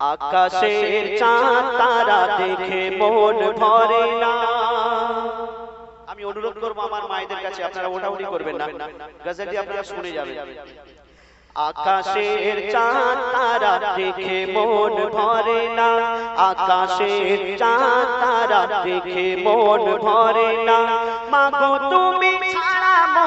আকাশের চাঁদ, তারা দেখে মন ভরে না। আমি অনুরোধ করব আমার মায়েদের কাছে, আপনারা ওটাউটি করবেন না। গজলটি আপনারা শুনে যাবেন। আকাশের চাঁদ, তারা দেখে মন ভরে না। আকাশের চাঁদ, তারা দেখে মন ভরে না। মাগো তুমি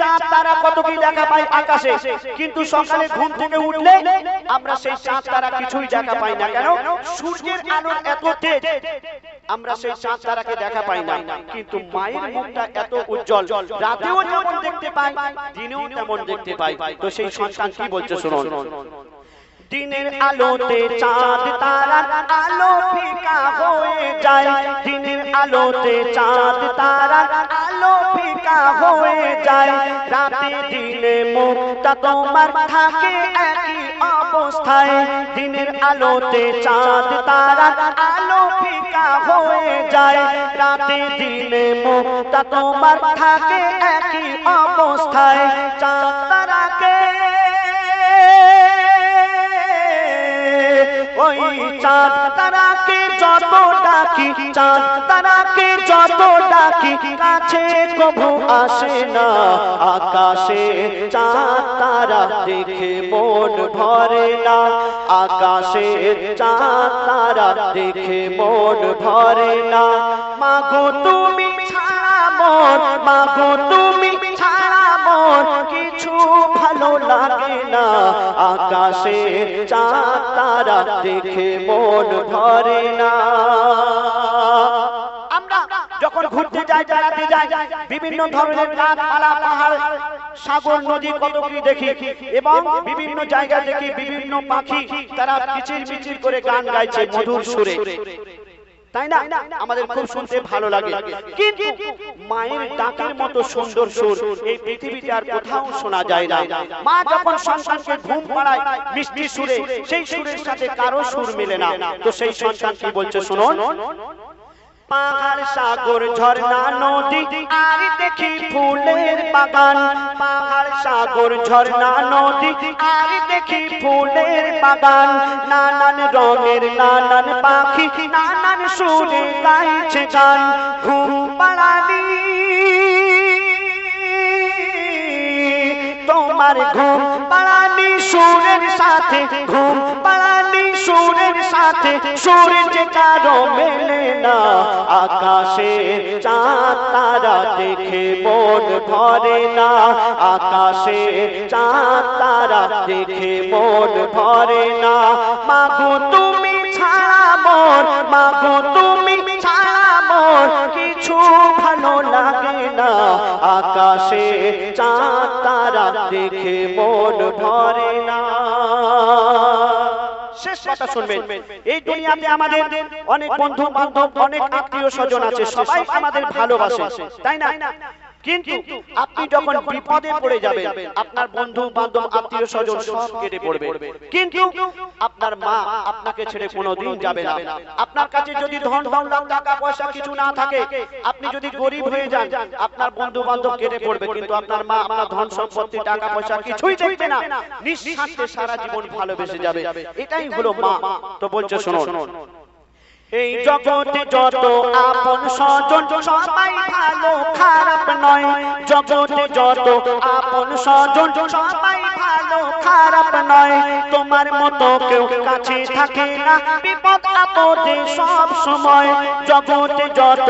চাঁদ, তারা কত কি দেখা পাই আকাশে। কিন্তু সকালে ঘুম থেকে উঠলে আমরা সেই চাঁদ, তারা কিছুই দেখা পাই না। কেন? সূর্যের আলো এত তেজ, আমরা সেই চাঁদ, তারাকে দেখা পাই না। কিন্তু মায়ের মুখটা এত উজ্জ্বল, রাতেও যেমন দেখতে পাই, দিনেও তেমন দেখতে পাই। তো সেই সন্তান কি বলছে, শুনুন। দিনের আলোতে চাঁদ, তারার আলো ফিকা হয়ে যায়। দিনের আলোতে চাঁদ, তারার আলো ফিকা হয়ে যায়। রাতে দিনে মুক্তা তোমার থাকে একই অবস্থায়। দিনের আলোতে চাঁদ, তারার আলো ফিকা হয়ে যায়। রাতে দিনে মুক্তা তোমার থাকে একই অবস্থায়। চাঁদ তারাকে ওই চাঁদ তারাকে যত ডাকি, চাঁদ তারাকে যত ডাকি, কাছে কবু আসে না। আকাশে চাঁদ তারা দেখে মন ভরে না। আকাশে চাঁদ তারা দেখে মন ভরে না। মাগো, তুমি দেখে মন ধরে না। আমরা যখন ঘুরতে যাই, বেড়াতে যাই, বিভিন্ন ধরনের গাছপালা, পাহাড়, সাগর, নদী, কত কি দেখি, এবং বিভিন্ন জায়গা দেখি বিভিন্ন পাখি, তারা কিচির মিচির করে গান গাইছে, মধুর সুরে। তাই না? আমাদের খুব শুনতে ভালো লাগে। কিন্তু মায়ের ডাকের মতো সুন্দর সুর এই পৃথিবীতে আর কোথাও শোনা যায় না। মা যখন সন্তানকে ঘুম পাড়ায় মিষ্টি সুরে সেই সুরের সাথে কারও সুর মেলে না। তো সেই সন্তান কি বলছে শুনুন। পাহাড় সাগর, ঝর্ণা, নদী, আর দেখি ফুলের বাগান। পাহাড় সাগর, ঝর্ণা, নদী, আর দেখি ফুলের বাগান। নানান রঙের নানান পাখি, নানান সুরে গাইছে গান। তোমার ঘুম সুরের সাথে ঘুম সুরের সাথে সুরের যে কারও মেলে না আকাশে চাঁদ তারা দেখে মন ভরে না। আকাশে চাঁদ তারা দেখে মন ভরে না। মাগো তুমি ছাড়া মন, মাগো তুমি ছাড়া মন, কিছু ভালো লাগে না। আকাশে চাঁদ তারা দেখে মন ভরে না। শেষ কথা শুনবেন। এই দুনিয়াতে আমাদের অনেক বন্ধু বান্ধব অনেক আত্মীয় স্বজন আছে সবাই আমাদের ভালোবাসে। তাই না? কিন্তু আপনি যখন বিপদে পড়ে যাবেন আপনার বন্ধু বান্ধব আত্মীয় স্বজন সব কেটে পড়বে। কিন্তু আপনার মা আপনাকে ছেড়ে কোনোদিন যাবে না। আপনার কাছে যদি ধন দৌলত টাকা পয়সা কিছু না থাকে আপনি যদি গরিব হয়ে যান আপনার বন্ধু বান্ধব কেটে পড়বে কিন্তু আপনার মা আপনার ধন সম্পত্তি টাকা পয়সা কিছুই দেখবে না। নিঃস্বার্থে সারা জীবন ভালোবেসে যাবে। এটাই হলো মা। তো বলছে শুনুন এই জগতে যত আপন স্বজন সবাই ভালো খারাপ নয়। জগতে যত আপন স্বজন সবাই ভালো খারাপ নয়। তোমার মতো কেউ কাছে থাকে না। বিপদ আপদে সব সময় জগতে যত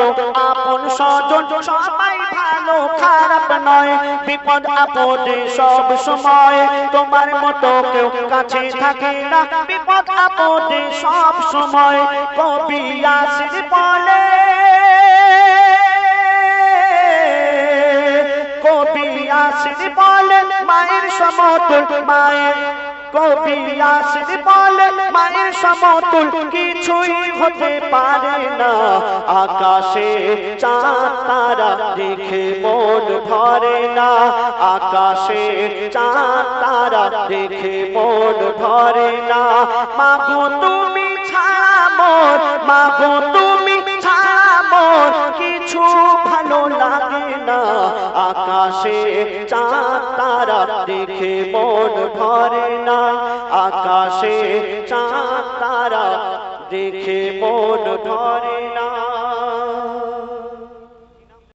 আপন স্বজন সবাই ভালো, খারাপ নয়। বিপদ আপদে সব সময় তোমার মতো কেউ কাছে থাকে না। বিপদ আপদে সব সময় কবি আসির বলে। কবি আসির বলে, মায়ের সমতুল মায়ের কবি আসির বলে মায়ের সমতুল কিছুই হতে পারে না। আকাশে চাঁদ, তারা দেখে মন ভরে না। আকাশে চাঁদ, তারা দেখে মন ভরে না। মাগো তুমি ছাড়া মোর মাগো তুমি ছাড়া মোর কিছু ভালো লাগে না আকাশে চাঁদ তারা দেখে মন ভরে না। আকাশে চাঁদ তারা দেখে মন ভরে